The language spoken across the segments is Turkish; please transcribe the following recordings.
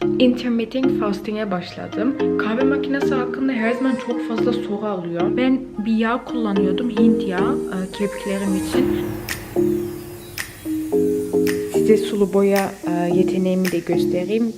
Intermittent fasting'e başladım. Kahve makinesi hakkında her zaman çok fazla soru alıyorum. Ben bir yağ kullanıyordum, Hint yağı, e, kirpiklerim için. Size sulu boya e, yeteneğimi de göstereyim.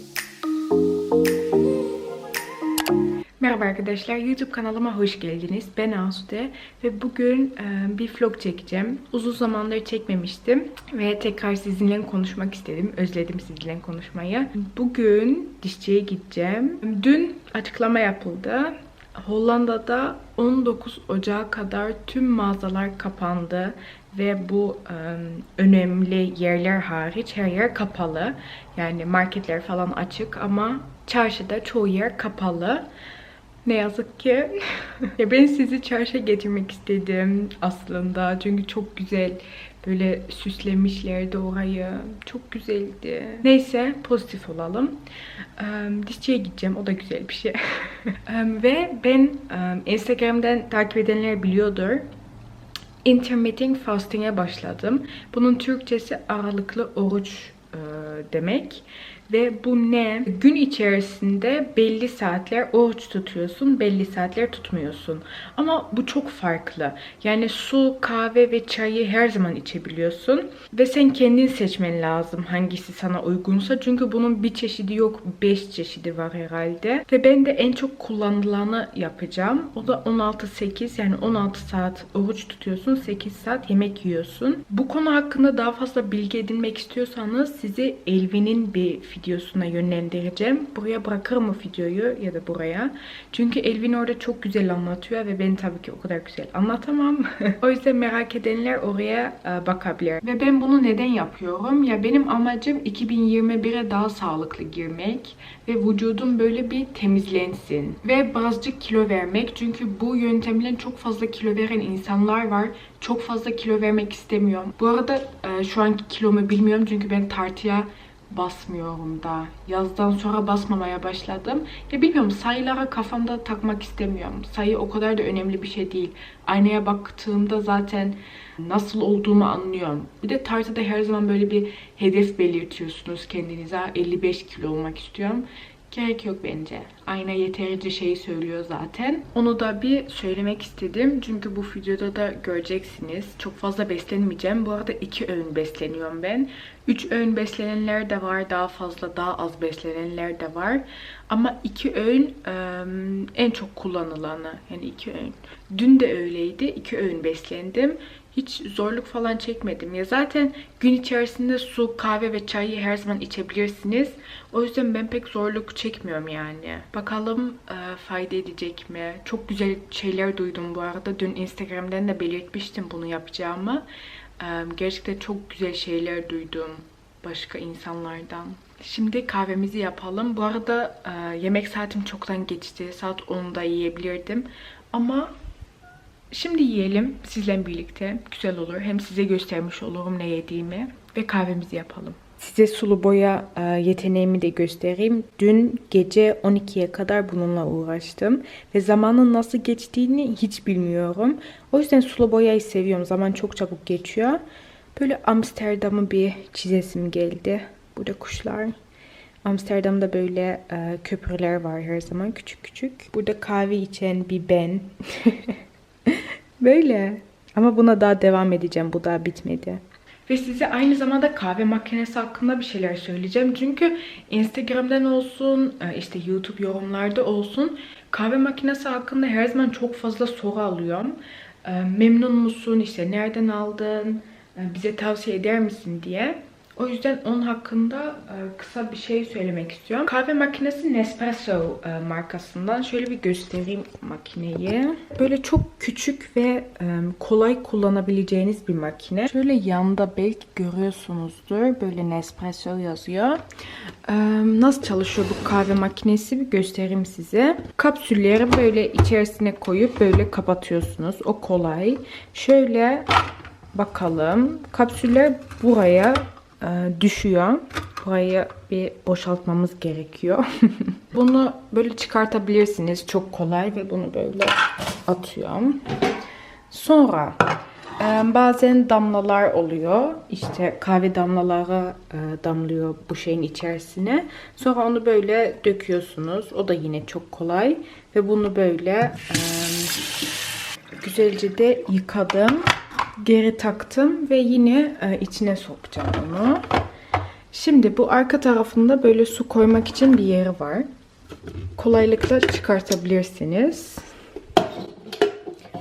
Merhaba arkadaşlar, YouTube kanalıma hoş geldiniz. Ben Asude ve bugün e, bir vlog çekeceğim. Uzun zamandır çekmemiştim ve tekrar sizinle konuşmak istedim. Özledim sizinle konuşmayı. Bugün dişçiye gideceğim. Dün açıklama yapıldı. Hollanda'da 19 Ocağı kadar tüm mağazalar kapandı ve bu e, önemli yerler hariç her yer kapalı. Yani marketler falan açık ama çarşıda çoğu yer kapalı. Ne yazık ki. ya ben sizi çarşıya getirmek istedim aslında. Çünkü çok güzel böyle süslemişlerdi orayı. Çok güzeldi. Neyse pozitif olalım. Um, dişçiye gideceğim. O da güzel bir şey. Em, ve ben em, Instagram'dan takip edenler biliyordur. Intermittent fasting'e başladım. Bunun Türkçesi aralıklı oruç e, demek. Ve bu ne? Gün içerisinde belli saatler oruç tutuyorsun, belli saatler tutmuyorsun. Ama bu çok farklı. Yani su, kahve ve çayı her zaman içebiliyorsun. Ve sen kendin seçmen lazım hangisi sana uygunsa. Çünkü bunun bir çeşidi yok, 5 çeşidi var herhalde. Ve ben de en çok kullanılanı yapacağım. O da 16-8 yani 16 saat oruç tutuyorsun, 8 saat yemek yiyorsun. Bu konu hakkında daha fazla bilgi edinmek istiyorsanız sizi Elvin'in bir videosuna yönlendireceğim. Buraya bırakırım o videoyu ya da buraya. Çünkü Elvin orada çok güzel anlatıyor ve ben tabii ki o kadar güzel anlatamam. o yüzden merak edenler oraya e, bakabilir. Ve ben bunu neden yapıyorum? Ya benim amacım 2021'e daha sağlıklı girmek ve vücudum böyle bir temizlensin. Ve birazcık kilo vermek. Çünkü bu yöntemle çok fazla kilo veren insanlar var. Çok fazla kilo vermek istemiyorum. Bu arada e, şu anki kilomu bilmiyorum çünkü ben tartıya basmıyorum da. Yazdan sonra basmamaya başladım. Ya bilmiyorum sayılara kafamda takmak istemiyorum. Sayı o kadar da önemli bir şey değil. Aynaya baktığımda zaten nasıl olduğumu anlıyorum. Bir de tartıda her zaman böyle bir hedef belirtiyorsunuz kendinize. 55 kilo olmak istiyorum. Gerek yok bence. Ayna yeterince şey söylüyor zaten. Onu da bir söylemek istedim. Çünkü bu videoda da göreceksiniz. Çok fazla beslenmeyeceğim. Bu arada iki öğün besleniyorum ben. Üç öğün beslenenler de var. Daha fazla, daha az beslenenler de var. Ama iki öğün ım, en çok kullanılanı. Yani iki öğün. Dün de öyleydi. İki öğün beslendim hiç zorluk falan çekmedim. Ya zaten gün içerisinde su, kahve ve çayı her zaman içebilirsiniz. O yüzden ben pek zorluk çekmiyorum yani. Bakalım e, fayda edecek mi? Çok güzel şeyler duydum bu arada. Dün Instagram'dan da belirtmiştim bunu yapacağımı. E, gerçekten çok güzel şeyler duydum başka insanlardan. Şimdi kahvemizi yapalım. Bu arada e, yemek saatim çoktan geçti. Saat 10'da yiyebilirdim. Ama Şimdi yiyelim sizle birlikte. Güzel olur. Hem size göstermiş olurum ne yediğimi. Ve kahvemizi yapalım. Size sulu boya e, yeteneğimi de göstereyim. Dün gece 12'ye kadar bununla uğraştım. Ve zamanın nasıl geçtiğini hiç bilmiyorum. O yüzden sulu boyayı seviyorum. Zaman çok çabuk geçiyor. Böyle Amsterdam'ı bir çizesim geldi. Burada kuşlar. Amsterdam'da böyle e, köprüler var her zaman küçük küçük. Burada kahve içen bir ben. Böyle. Ama buna daha devam edeceğim. Bu daha bitmedi. Ve size aynı zamanda kahve makinesi hakkında bir şeyler söyleyeceğim. Çünkü Instagram'dan olsun, e, işte YouTube yorumlarda olsun kahve makinesi hakkında her zaman çok fazla soru alıyorum. E, Memnun musun? İşte nereden aldın? E, Bize tavsiye eder misin diye. O yüzden onun hakkında e, kısa bir şey söylemek istiyorum. Kahve makinesi Nespresso e, markasından. Şöyle bir göstereyim makineyi. Böyle çok küçük ve e, kolay kullanabileceğiniz bir makine. Şöyle yanda belki görüyorsunuzdur. Böyle Nespresso yazıyor. Nasıl çalışıyor bu kahve makinesi bir göstereyim size. Kapsülleri böyle içerisine koyup böyle kapatıyorsunuz. O kolay. Şöyle bakalım. Kapsüller buraya düşüyor. Burayı bir boşaltmamız gerekiyor. bunu böyle çıkartabilirsiniz. Çok kolay ve bunu böyle atıyorum. Sonra Ee, bazen damlalar oluyor. İşte kahve damlaları e, damlıyor bu şeyin içerisine. Sonra onu böyle döküyorsunuz. O da yine çok kolay. Ve bunu böyle e, güzelce de yıkadım. Geri taktım ve yine e, içine sokacağım onu. Şimdi bu arka tarafında böyle su koymak için bir yeri var. Kolaylıkla çıkartabilirsiniz.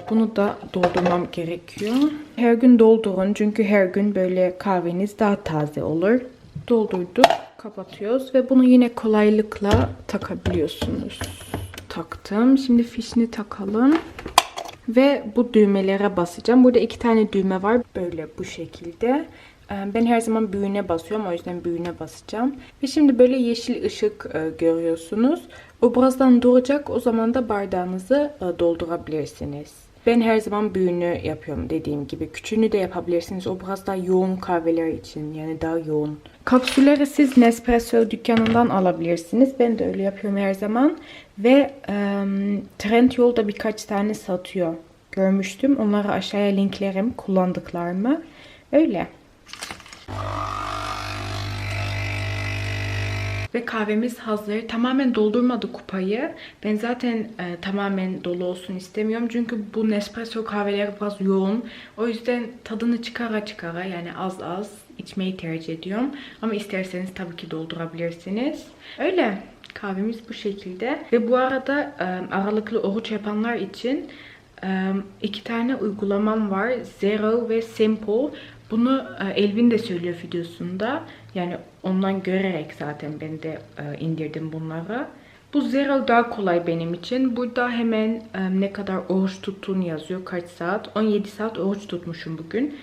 Bunu da doldurmam gerekiyor. Her gün doldurun çünkü her gün böyle kahveniz daha taze olur. Doldurduk, kapatıyoruz ve bunu yine kolaylıkla takabiliyorsunuz. Taktım. Şimdi fişini takalım. Ve bu düğmelere basacağım. Burada iki tane düğme var. Böyle bu şekilde. Ee, Ben her zaman büyüğüne basıyorum. O yüzden büyüğüne basacağım. Ve şimdi böyle yeşil ışık e, görüyorsunuz. O birazdan duracak. O zaman da bardağınızı e, doldurabilirsiniz. Ben her zaman büyüğünü yapıyorum dediğim gibi. Küçüğünü de yapabilirsiniz. O biraz daha yoğun kahveler için. Yani daha yoğun. Kapsülleri siz Nespresso dükkanından alabilirsiniz. Ben de öyle yapıyorum her zaman. Ve e, Trendyol'da birkaç tane satıyor. Görmüştüm. Onları aşağıya linklerim kullandıklarımı. Öyle. Ve kahvemiz hazır. Tamamen doldurmadı kupayı. Ben zaten e, tamamen dolu olsun istemiyorum. Çünkü bu Nespresso kahveleri biraz yoğun. O yüzden tadını çıkara çıkara yani az az içmeyi tercih ediyorum. Ama isterseniz tabii ki doldurabilirsiniz. Öyle. Kahvemiz bu şekilde. Ve bu arada e, aralıklı oruç yapanlar için e, iki tane uygulamam var. Zero ve Simple. Bunu e, Elvin de söylüyor videosunda. Yani ondan görerek zaten ben de e, indirdim bunları. Bu Zero daha kolay benim için. Burada hemen e, ne kadar oruç tuttuğunu yazıyor. Kaç saat? 17 saat oruç tutmuşum bugün.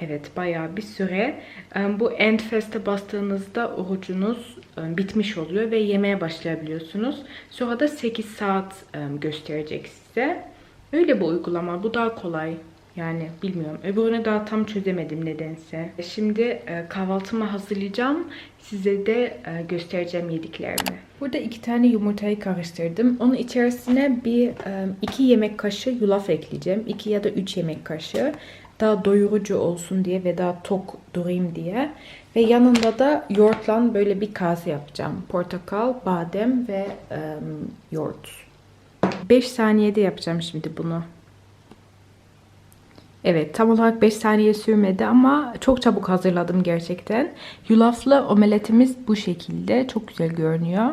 Evet bayağı bir süre. E, Bu End Fest'e bastığınızda orucunuz e, bitmiş oluyor ve yemeye başlayabiliyorsunuz. Sonra da 8 saat e, gösterecek size. Öyle bir uygulama. Bu daha kolay. Yani bilmiyorum. Öbürünü daha tam çözemedim nedense. Şimdi e, kahvaltımı hazırlayacağım. Size de e, göstereceğim yediklerimi. Burada iki tane yumurtayı karıştırdım. Onun içerisine bir e, iki yemek kaşığı yulaf ekleyeceğim. İki ya da üç yemek kaşığı. Daha doyurucu olsun diye ve daha tok durayım diye. Ve yanında da yoğurtla böyle bir kase yapacağım. Portakal, badem ve e, yoğurt. 5 saniyede yapacağım şimdi bunu. Evet tam olarak 5 saniye sürmedi ama çok çabuk hazırladım gerçekten. Yulaflı omeletimiz bu şekilde. Çok güzel görünüyor.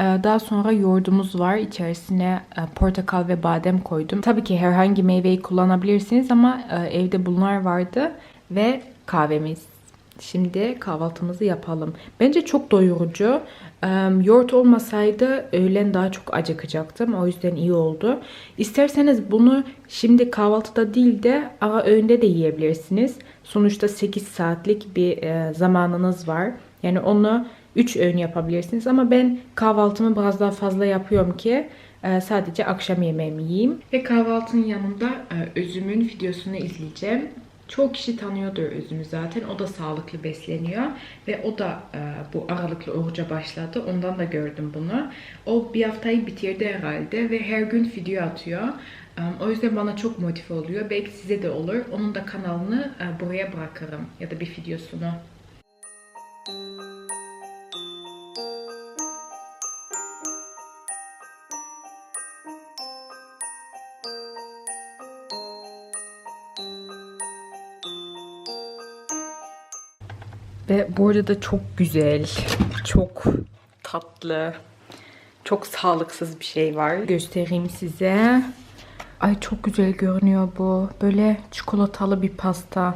Ee, Daha sonra yoğurdumuz var. İçerisine e, portakal ve badem koydum. Tabii ki herhangi meyveyi kullanabilirsiniz ama e, evde bunlar vardı. Ve kahvemiz. Şimdi kahvaltımızı yapalım. Bence çok doyurucu. Yoğurt olmasaydı öğlen daha çok acıkacaktım. O yüzden iyi oldu. İsterseniz bunu şimdi kahvaltıda değil de ara öğünde de yiyebilirsiniz. Sonuçta 8 saatlik bir e, zamanınız var. Yani onu 3 öğün yapabilirsiniz. Ama ben kahvaltımı biraz daha fazla yapıyorum ki e, sadece akşam yemeğimi yiyeyim. Ve kahvaltının yanında e, özümün videosunu izleyeceğim. Çoğu kişi tanıyordur özümü zaten. O da sağlıklı besleniyor. Ve o da e, bu aralıklı oruca başladı. Ondan da gördüm bunu. O bir haftayı bitirdi herhalde. Ve her gün video atıyor. E, o yüzden bana çok motive oluyor. Belki size de olur. Onun da kanalını e, buraya bırakırım. Ya da bir videosunu. Ve bu arada çok güzel, çok tatlı, çok sağlıksız bir şey var. Göstereyim size. Ay çok güzel görünüyor bu. Böyle çikolatalı bir pasta.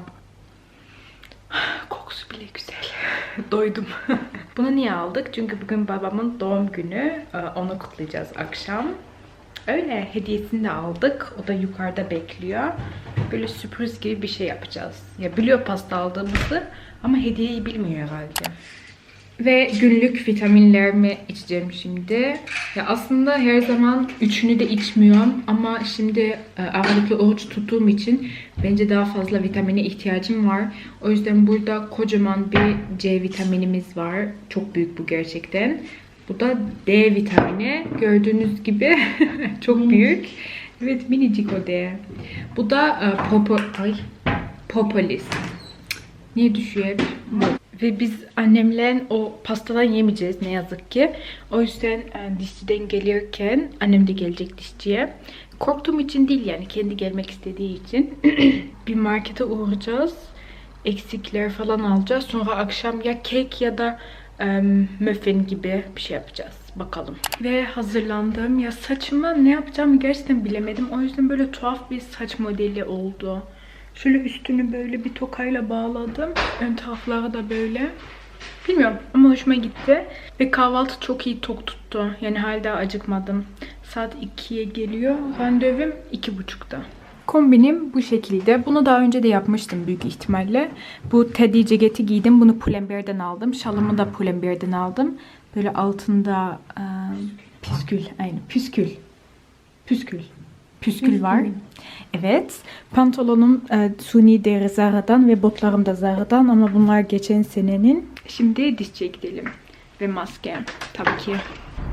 Kokusu bile güzel. Doydum. Bunu niye aldık? Çünkü bugün babamın doğum günü. Ee, Onu kutlayacağız akşam. Öyle hediyesini de aldık. O da yukarıda bekliyor. Böyle sürpriz gibi bir şey yapacağız. Ya biliyor pasta aldığımızı ama hediyeyi bilmiyor herhalde. Ve günlük vitaminlerimi içeceğim şimdi. Ya aslında her zaman üçünü de içmiyorum ama şimdi e, aralıklı oruç tuttuğum için bence daha fazla vitamine ihtiyacım var. O yüzden burada kocaman bir C vitaminimiz var. Çok büyük bu gerçekten. Bu da D vitamini. Gördüğünüz gibi çok büyük. Evet minicik o D. Bu da e, popo... Ay Propolis. Niye düşüyor? Bu. Ve biz annemle o pastadan yemeyeceğiz ne yazık ki. O yüzden e, dişçiden gelirken annem de gelecek dişçiye. Korktuğum için değil yani kendi gelmek istediği için. bir markete uğrayacağız. Eksikler falan alacağız. Sonra akşam ya kek ya da e, muffin gibi bir şey yapacağız. Bakalım. Ve hazırlandım. Ya saçımı ne yapacağımı gerçekten bilemedim. O yüzden böyle tuhaf bir saç modeli oldu. Şöyle üstünü böyle bir tokayla bağladım. Ön tarafları da böyle. Bilmiyorum ama hoşuma gitti. Ve kahvaltı çok iyi tok tuttu. Yani hala acıkmadım. Saat 2'ye geliyor. Randevum 2.30'da. Kombinim bu şekilde. Bunu daha önce de yapmıştım büyük ihtimalle. Bu teddy ceketi giydim. Bunu Pull&Bear'den aldım. Şalımı da Pull&Bear'den aldım. Böyle altında e, püskül. Aynı püskül. Püskül. Püskül var. Evet. Pantolonum e, suni deri Zara'dan ve botlarım da Zara'dan ama bunlar geçen senenin. Şimdi dişçiye gidelim. Ve maske tabii ki.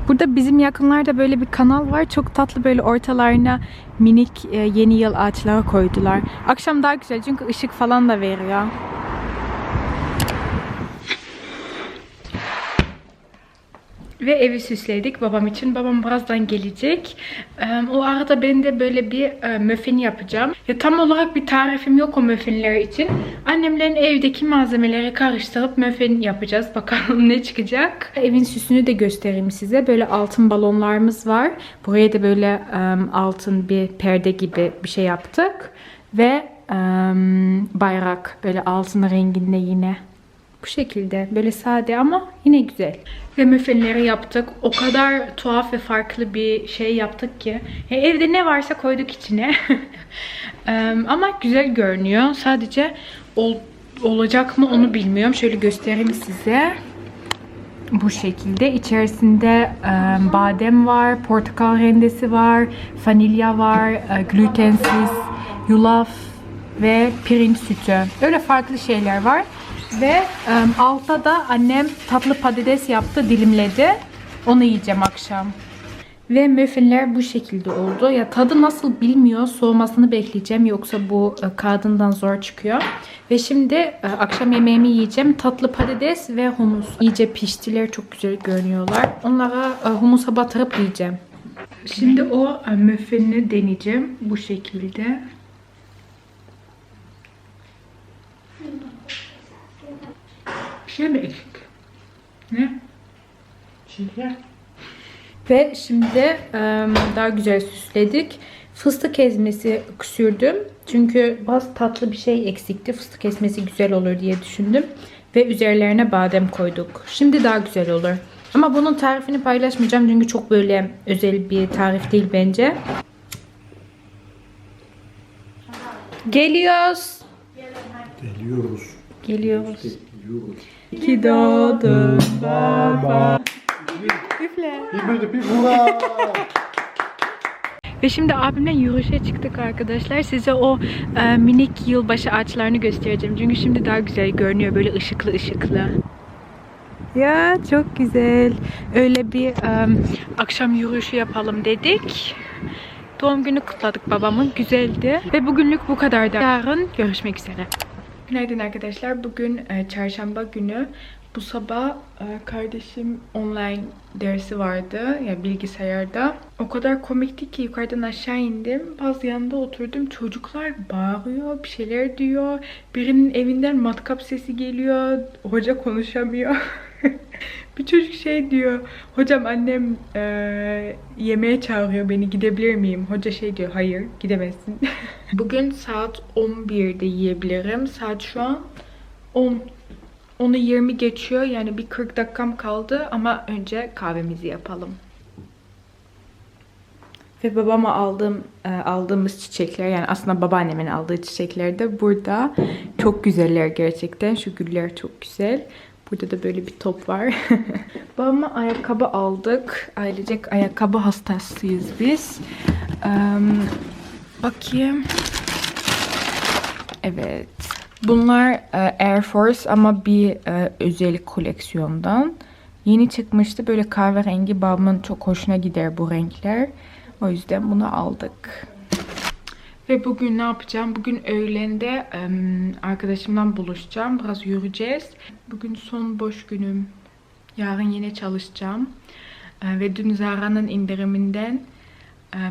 Burada bizim yakınlarda böyle bir kanal var. Çok tatlı böyle ortalarına minik e, yeni yıl ağaçları koydular. Akşam daha güzel çünkü ışık falan da veriyor. Ve evi süsledik babam için. Babam birazdan gelecek. O arada ben de böyle bir e, muffin yapacağım. Ya tam olarak bir tarifim yok o muffinler için. Annemlerin evdeki malzemeleri karıştırıp muffin yapacağız. Bakalım ne çıkacak. Evin süsünü de göstereyim size. Böyle altın balonlarımız var. Buraya da böyle altın bir perde gibi bir şey yaptık. Ve bayrak böyle altın renginde yine. Bu şekilde böyle sade ama yine güzel. Ve muffinleri yaptık. O kadar tuhaf ve farklı bir şey yaptık ki. Ya evde ne varsa koyduk içine. Ama güzel görünüyor. Sadece ol- olacak mı onu bilmiyorum. Şöyle göstereyim size. Bu şekilde. İçerisinde em, badem var, portakal rendesi var, vanilya var, e, glutensiz, yulaf ve pirinç sütü. Öyle farklı şeyler var. Ve em, altta da annem tatlı patates yaptı, dilimledi. Onu yiyeceğim akşam. Ve muffinler bu şekilde oldu. Ya tadı nasıl bilmiyor. Soğumasını bekleyeceğim. Yoksa bu e, kağıdından zor çıkıyor. Ve şimdi e, akşam yemeğimi yiyeceğim. Tatlı patates ve humus. İyice piştiler. Çok güzel görünüyorlar. Onlara e, humusa batırıp yiyeceğim. Şimdi o e, muffinini deneyeceğim. Bu şekilde. Şey mi eksik? Ne? Şeker. Ve şimdi daha güzel süsledik. Fıstık ezmesi sürdüm. Çünkü bazı tatlı bir şey eksikti. Fıstık ezmesi güzel olur diye düşündüm. Ve üzerlerine badem koyduk. Şimdi daha güzel olur. Ama bunun tarifini paylaşmayacağım. Çünkü çok böyle özel bir tarif değil bence. Geliyoruz. Geliyoruz. Geliyoruz. Geliyoruz. İki doğdun baba. Üfle. Bir hurra. Ve şimdi abimle yürüyüşe çıktık arkadaşlar. Size o e, minik yılbaşı ağaçlarını göstereceğim. Çünkü şimdi daha güzel görünüyor. Böyle ışıklı ışıklı. Ya çok güzel. Öyle bir e, akşam yürüyüşü yapalım dedik. Doğum günü kutladık babamın. Güzeldi. Ve bugünlük bu kadardı. Yarın görüşmek üzere. Günaydın arkadaşlar. Bugün e, çarşamba günü. Bu sabah e, kardeşim online dersi vardı ya bilgisayarda. O kadar komikti ki yukarıdan aşağı indim. Bazı yanında oturdum. Çocuklar bağırıyor, bir şeyler diyor. Birinin evinden matkap sesi geliyor. Hoca konuşamıyor. bir çocuk şey diyor. Hocam annem e, yemeğe çağırıyor beni gidebilir miyim? Hoca şey diyor hayır gidemezsin. Bugün saat 11'de yiyebilirim. Saat şu an 10. Onu 20 geçiyor. Yani bir 40 dakikam kaldı ama önce kahvemizi yapalım. Ve babama aldığım e, aldığımız çiçekler yani aslında babaannemin aldığı çiçekler de burada. Çok güzeller gerçekten. Şu güller çok güzel. Burada da böyle bir top var. Babama ayakkabı aldık. Ailecek ayakkabı hastasıyız biz. Em, bakayım. Evet. Bunlar e, Air Force ama bir e, özel koleksiyondan. Yeni çıkmıştı. Böyle kahverengi babamın çok hoşuna gider bu renkler. O yüzden bunu aldık. Ve bugün ne yapacağım? Bugün öğlende arkadaşımdan buluşacağım. Biraz yürüyeceğiz. Bugün son boş günüm. Yarın yine çalışacağım. E, ve dün Zara'nın indiriminden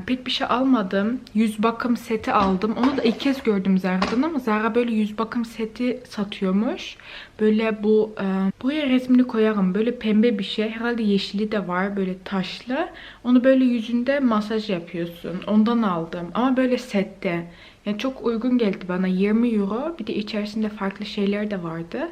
pek bir şey almadım. Yüz bakım seti aldım. Onu da ilk kez gördüm Zara'dan ama Zara böyle yüz bakım seti satıyormuş. Böyle bu e, buraya resmini koyarım. Böyle pembe bir şey. Herhalde yeşili de var. Böyle taşlı. Onu böyle yüzünde masaj yapıyorsun. Ondan aldım. Ama böyle sette. Yani çok uygun geldi bana. 20 euro. Bir de içerisinde farklı şeyler de vardı.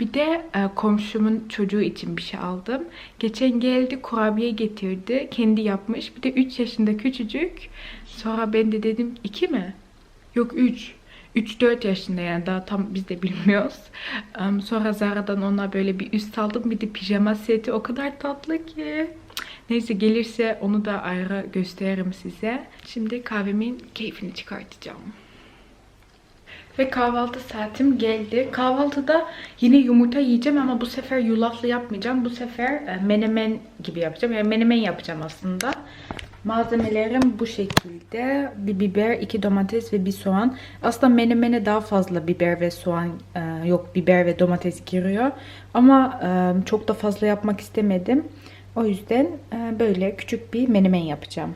Bir de e, komşumun çocuğu için bir şey aldım. Geçen geldi kurabiye getirdi. Kendi yapmış. Bir de 3 yaşında küçücük. Sonra ben de dedim 2 mi? Yok 3. 3-4 yaşında yani daha tam biz de bilmiyoruz. Sonra Zara'dan ona böyle bir üst aldım. Bir de pijama seti o kadar tatlı ki. Neyse gelirse onu da ayrı gösteririm size. Şimdi kahvemin keyfini çıkartacağım. Ve kahvaltı saatim geldi. Kahvaltıda yine yumurta yiyeceğim ama bu sefer yulaflı yapmayacağım. Bu sefer e, menemen gibi yapacağım. Yani menemen yapacağım aslında. Malzemelerim bu şekilde. Bir biber, iki domates ve bir soğan. Aslında menemene daha fazla biber ve soğan e, yok biber ve domates giriyor. Ama e, çok da fazla yapmak istemedim. O yüzden böyle küçük bir menemen yapacağım.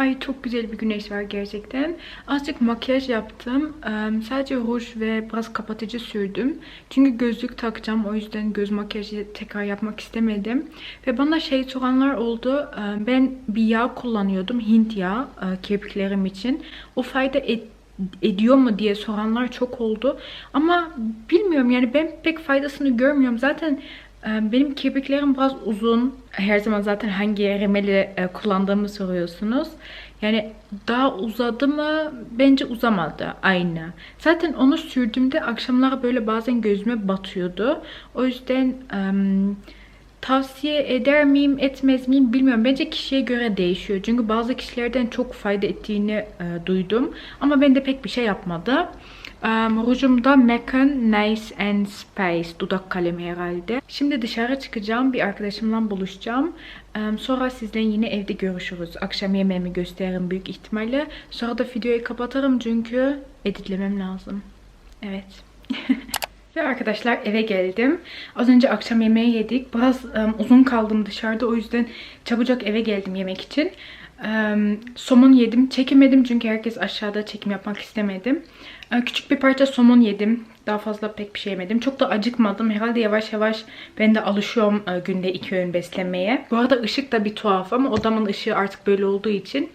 Ay çok güzel bir güneş var gerçekten. Azıcık makyaj yaptım. Sadece ruj ve biraz kapatıcı sürdüm. Çünkü gözlük takacağım. O yüzden göz makyajı tekrar yapmak istemedim. Ve bana şey soranlar oldu. Ben bir yağ kullanıyordum. Hint yağı e, için. O fayda et, ediyor mu diye soranlar çok oldu. Ama bilmiyorum yani ben pek faydasını görmüyorum. Zaten benim kirpiklerim biraz uzun. Her zaman zaten hangi rimeli e, kullandığımı soruyorsunuz. Yani daha uzadı mı? Bence uzamadı. Aynı. Zaten onu sürdüğümde akşamlar böyle bazen gözüme batıyordu. O yüzden em, tavsiye eder miyim, etmez miyim bilmiyorum. Bence kişiye göre değişiyor. Çünkü bazı kişilerden çok fayda ettiğini e, duydum. Ama ben de pek bir şey yapmadı. Um, rujumda MAC'ın Nice and Space dudak kalemi herhalde. Şimdi dışarı çıkacağım. Bir arkadaşımla buluşacağım. Um, sonra sizle yine evde görüşürüz. Akşam yemeğimi gösteririm büyük ihtimalle. Sonra da videoyu kapatırım çünkü editlemem lazım. Evet. Ve arkadaşlar eve geldim. Az önce akşam yemeği yedik. Biraz um, uzun kaldım dışarıda. O yüzden çabucak eve geldim yemek için. Um, somon yedim. Çekemedim çünkü herkes aşağıda çekim yapmak istemedim. Uh, küçük bir parça somon yedim. Daha fazla pek bir şey yemedim. Çok da acıkmadım. Herhalde yavaş yavaş ben de alışıyorum uh, günde iki öğün beslemeye. Bu arada ışık da bir tuhaf ama odamın ışığı artık böyle olduğu için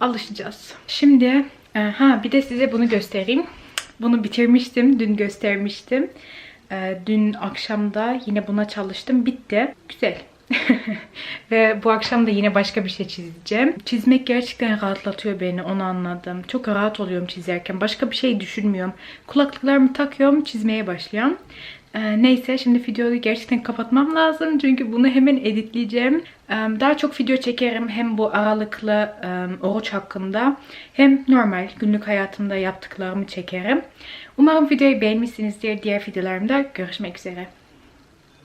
alışacağız. Şimdi uh, ha bir de size bunu göstereyim. Bunu bitirmiştim. Dün göstermiştim. Ee, dün akşamda yine buna çalıştım. Bitti. Güzel. Ve bu akşam da yine başka bir şey çizeceğim. Çizmek gerçekten rahatlatıyor beni. Onu anladım. Çok rahat oluyorum çizerken. Başka bir şey düşünmüyorum. Kulaklıklarımı takıyorum. Çizmeye başlıyorum. Ee, neyse şimdi videoyu gerçekten kapatmam lazım. Çünkü bunu hemen editleyeceğim. Ee, daha çok video çekerim. Hem bu aralıklı e, oruç hakkında hem normal günlük hayatımda yaptıklarımı çekerim. Umarım videoyu beğenmişsinizdir. Diğer videolarımda görüşmek üzere.